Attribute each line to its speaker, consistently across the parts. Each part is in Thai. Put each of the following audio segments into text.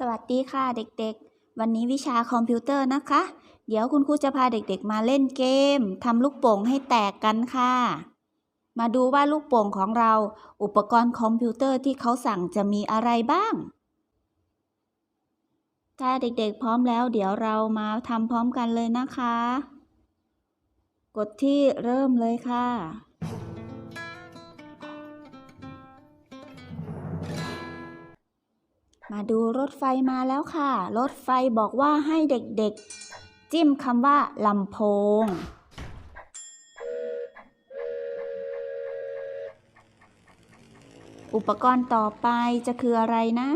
Speaker 1: สวัสดีค่ะเด็กๆ วันนี้วิชาคอมพิวเตอร์นะคะ เดี๋ยวคุณครูจะพาเด็กๆ มาเล่นเกมทำลูกโป่งให้แตกกันค่ะ มาดูว่าลูกโป่งของเรา อุปกรณ์คอมพิวเตอร์ที่เขาสั่งจะมีอะไรบ้าง ถ้าเด็กๆ พร้อมแล้ว เดี๋ยวเรามาทำพร้อมกันเลยนะคะ กดที่เริ่มเลยค่ะ มาดูรถไฟมาแล้วค่ะ รถไฟบอกว่าให้เด็กๆ จิ้มคำว่าลำโพง อุปกรณ์ต่อไปจะคืออะไรนะ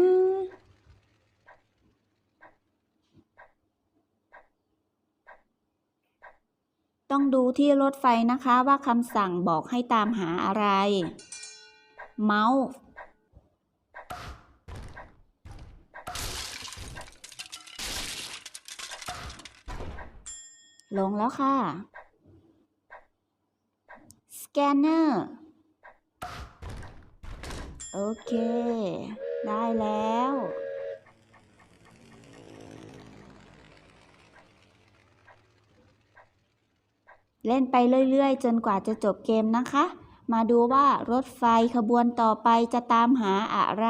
Speaker 1: ต้องดูที่รถไฟนะคะว่าคำสั่งบอกให้ตามหาอะไร เมาส์ ลงแล้วค่ะ สแกนเนอร์ โอเค ได้แล้ว เล่นไปเรื่อยๆ จนกว่าจะจบเกมนะคะ มาดูว่ารถไฟขบวนต่อไปจะตามหาอะไร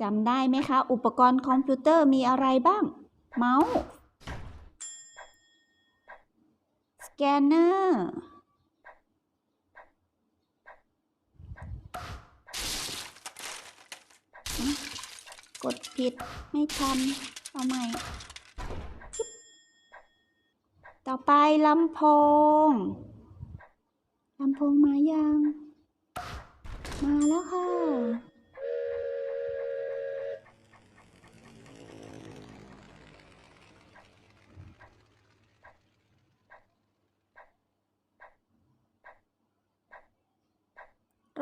Speaker 1: จำได้ไหมคะ อุปกรณ์คอมพิวเตอร์มีอะไรบ้าง เมาส์สแกนเนอร์กดผิดไม่ทันเอาใหม่ ต่อไปลำโพงลำโพงมายัง มาแล้วค่ะ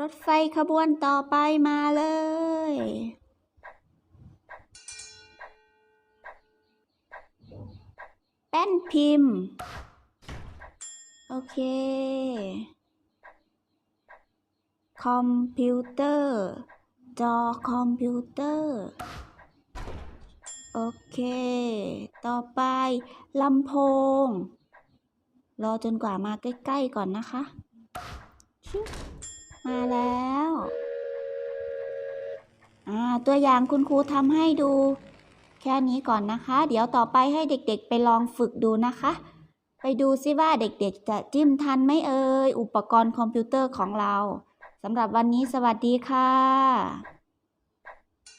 Speaker 1: ถไฟขบวนต่อไปมาเลย แป้นพิมพ์ โอเค คอมพิวเตอร์ จอคอมพิวเตอร์ โอเค ต่อไปลำโพง รอจนกว่ามาใกล้ ๆ ก่อนนะคะชึบ มาแล้วตัวอย่างคุณครูทำให้ดู แค่นี้ก่อนนะคะ เดี๋ยวต่อไปให้เด็กๆไปลองฝึกดูนะคะ ไปดูซิว่าเด็กๆ จะจิ้มทันไหมเอ่ยอุปกรณ์คอมพิวเตอร์ของเราสำหรับวันนี้สวัสดีค่ะ